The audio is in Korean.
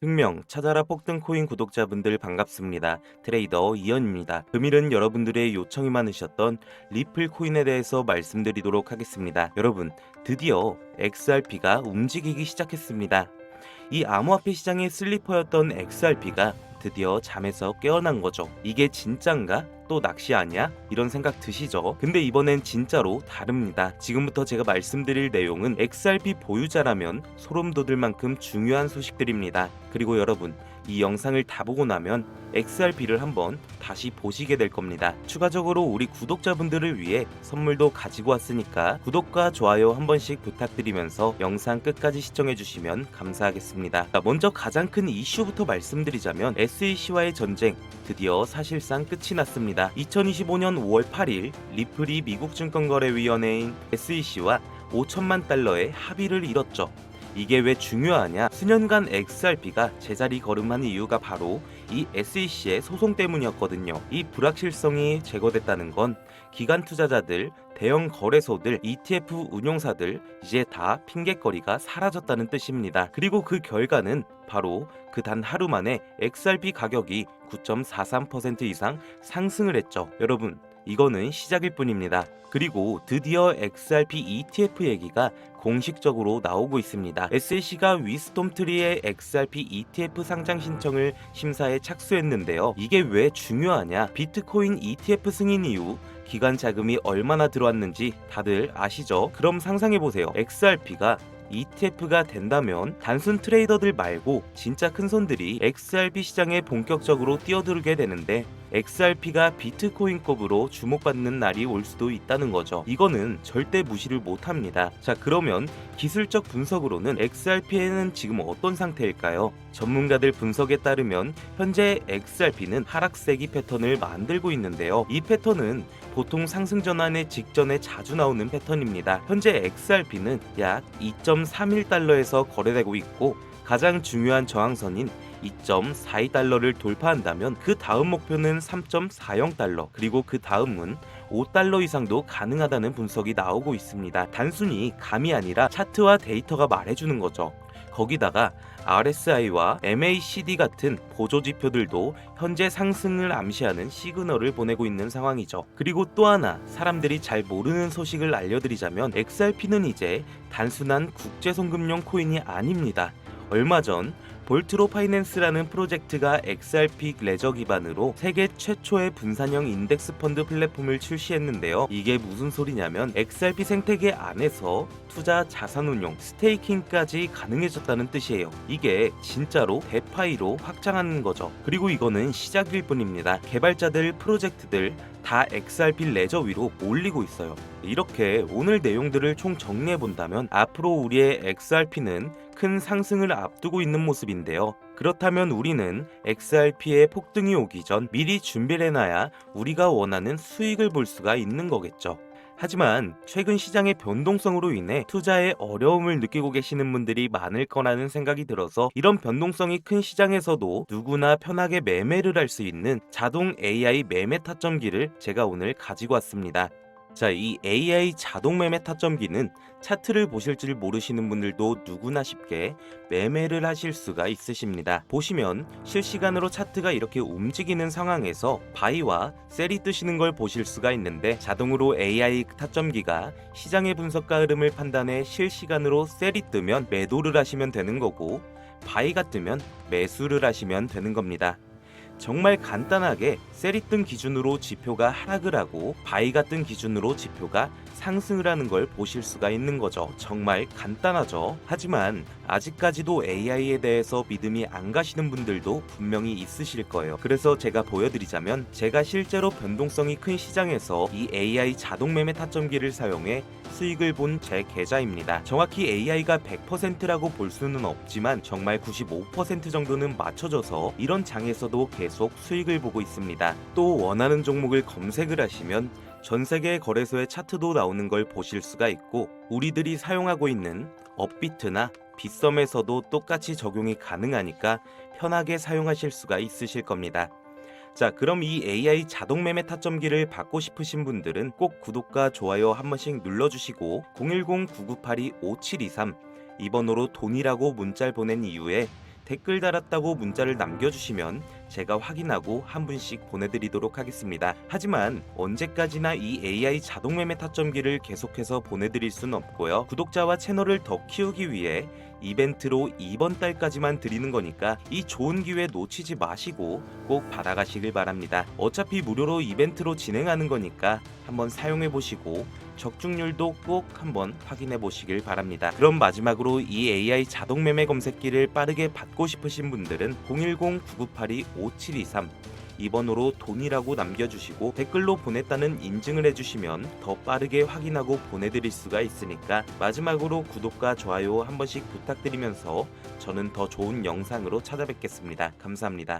흥명 찾아라 폭등 코인 구독자분들 반갑습니다. 트레이더 이현입니다. 금일은 여러분들의 요청이 많으셨던 리플 코인에 대해서 말씀드리도록 하겠습니다. 여러분, 드디어 XRP가 움직이기 시작했습니다. 이 암호화폐 시장의 슬리퍼였던 XRP가 드디어 잠에서 깨어난 거죠. 이게 진짠가? 또 낚시 아니야? 이런 생각 드시죠? 근데 이번엔 진짜로 다릅니다. 지금부터 제가 말씀드릴 내용은 XRP 보유자라면 소름 돋을 만큼 중요한 소식들입니다. 그리고 여러분, 이 영상을 다 보고 나면 XRP를 한번 다시 보시게 될 겁니다. 추가적으로 우리 구독자분들을 위해 선물도 가지고 왔으니까 구독과 좋아요 한 번씩 부탁드리면서 영상 끝까지 시청해 주시면 감사하겠습니다. 자, 먼저 가장 큰 이슈부터 말씀드리자면 SEC와의 전쟁 드디어 사실상 끝이 났습니다. 2025년 5월 8일 리플이 미국 증권거래위원회인 SEC와 5천만 달러의 합의를 이뤘죠. 이게 왜 중요하냐? 수년간 XRP가 제자리 걸음한 이유가 바로 이 SEC의 소송 때문이었거든요. 이 불확실성이 제거됐다는 건 기관 투자자들, 대형 거래소들, ETF 운용사들 이제 다 핑계거리가 사라졌다는 뜻입니다. 그리고 그 결과는 바로 그 단 하루 만에 XRP 가격이 9.43% 이상 상승을 했죠. 여러분, 이거는 시작일 뿐입니다. 그리고 드디어 XRP ETF 얘기가 공식적으로 나오고 있습니다. SEC가 위스톰트리의 XRP ETF 상장 신청을 심사에 착수했는데요. 이게 왜 중요하냐? 비트코인 ETF 승인 이후 기관 자금이 얼마나 들어왔는지 다들 아시죠? 그럼 상상해 보세요. XRP가 ETF가 된다면 단순 트레이더들 말고 진짜 큰 손들이 XRP 시장에 본격적으로 뛰어들게 되는데 XRP가 비트코인급으로 주목받는 날이 올 수도 있다는 거죠. 이거는 절대 무시를 못 합니다. 자, 그러면 기술적 분석으로는 XRP에는 지금 어떤 상태일까요? 전문가들 분석에 따르면 현재 XRP는 하락세기 패턴을 만들고 있는데요. 이 패턴은 보통 상승 전환의 직전에 자주 나오는 패턴입니다. 현재 XRP는 약 2.31달러에서 거래되고 있고 가장 중요한 저항선인 2.42달러를 돌파한다면 그 다음 목표는 3.40달러 그리고 그 다음은 5달러 이상도 가능하다는 분석이 나오고 있습니다. 단순히 감이 아니라 차트와 데이터가 말해주는 거죠. 거기다가 RSI와 MACD 같은 보조 지표들도 현재 상승을 암시하는 시그널을 보내고 있는 상황이죠. 그리고 또 하나 사람들이 잘 모르는 소식을 알려드리자면 XRP는 이제 단순한 국제송금용 코인이 아닙니다. 얼마 전 볼트로 파이낸스라는 프로젝트가 XRP 레저 기반으로 세계 최초의 분산형 인덱스 펀드 플랫폼을 출시했는데요. 이게 무슨 소리냐면 XRP 생태계 안에서 투자 자산 운용, 스테이킹까지 가능해졌다는 뜻이에요. 이게 진짜로 대파이로 확장하는 거죠. 그리고 이거는 시작일 뿐입니다. 개발자들, 프로젝트들 다 XRP 레저 위로 몰리고 있어요. 이렇게 오늘 내용들을 총 정리해 본다면 앞으로 우리의 XRP는 큰 상승을 앞두고 있는 모습인데요. 그렇다면 우리는 XRP의 폭등이 오기 전 미리 준비를 해놔야 우리가 원하는 수익을 볼 수가 있는 거겠죠. 하지만 최근 시장의 변동성으로 인해 투자에 어려움을 느끼고 계시는 분들이 많을 거라는 생각이 들어서 이런 변동성이 큰 시장에서도 누구나 편하게 매매를 할 수 있는 자동 AI 매매 타점기를 제가 오늘 가지고 왔습니다. 자, 이 AI 자동 매매 타점기는 차트를 보실 줄 모르시는 분들도 누구나 쉽게 매매를 하실 수가 있으십니다. 보시면 실시간으로 차트가 이렇게 움직이는 상황에서 바이와 셀이 뜨시는 걸 보실 수가 있는데 자동으로 AI 타점기가 시장의 분석과 흐름을 판단해 실시간으로 셀이 뜨면 매도를 하시면 되는 거고 바이가 뜨면 매수를 하시면 되는 겁니다. 정말 간단하게 셀이 뜬 기준으로 지표가 하락을 하고 바이가 뜬 기준으로 지표가 상승을 하는 걸 보실 수가 있는 거죠. 정말 간단하죠. 하지만 아직까지도 AI에 대해서 믿음이 안 가시는 분들도 분명히 있으실 거예요. 그래서 제가 보여드리자면 제가 실제로 변동성이 큰 시장에서 이 AI 자동 매매 타점기를 사용해 수익을 본 제 계좌입니다. 정확히 AI가 100%라고 볼 수는 없지만 정말 95% 정도는 맞춰져서 이런 장에서도 계속 수익을 보고 있습니다. 또 원하는 종목을 검색을 하시면 전 세계 거래소의 차트도 나오는 걸 보실 수가 있고 우리들이 사용하고 있는 업비트나 빗썸에서도 똑같이 적용이 가능하니까 편하게 사용하실 수가 있으실 겁니다. 자, 그럼 이 AI 자동 매매 타점기를 받고 싶으신 분들은 꼭 구독과 좋아요 한 번씩 눌러주시고 010-9982-5723 이 번호로 돈이라고 문자를 보낸 이후에 댓글 달았다고 문자를 남겨주시면 제가 확인하고 한 분씩 보내드리도록 하겠습니다. 하지만 언제까지나 이 AI 자동 매매 타점기를 계속해서 보내드릴 순 없고요. 구독자와 채널을 더 키우기 위해 이벤트로 이번 달까지만 드리는 거니까 이 좋은 기회 놓치지 마시고 꼭 받아가시길 바랍니다. 어차피 무료로 이벤트로 진행하는 거니까 한번 사용해 보시고 적중률도 꼭 한번 확인해 보시길 바랍니다. 그럼 마지막으로 이 AI 자동 매매 검색기를 빠르게 받고 싶으신 분들은 010-9982-5723 이번호로 돈이라고 남겨주시고 댓글로 보냈다는 인증을 해주시면 더 빠르게 확인하고 보내드릴 수가 있으니까 마지막으로 구독과 좋아요 한 번씩 부탁드리면서 저는 더 좋은 영상으로 찾아뵙겠습니다. 감사합니다.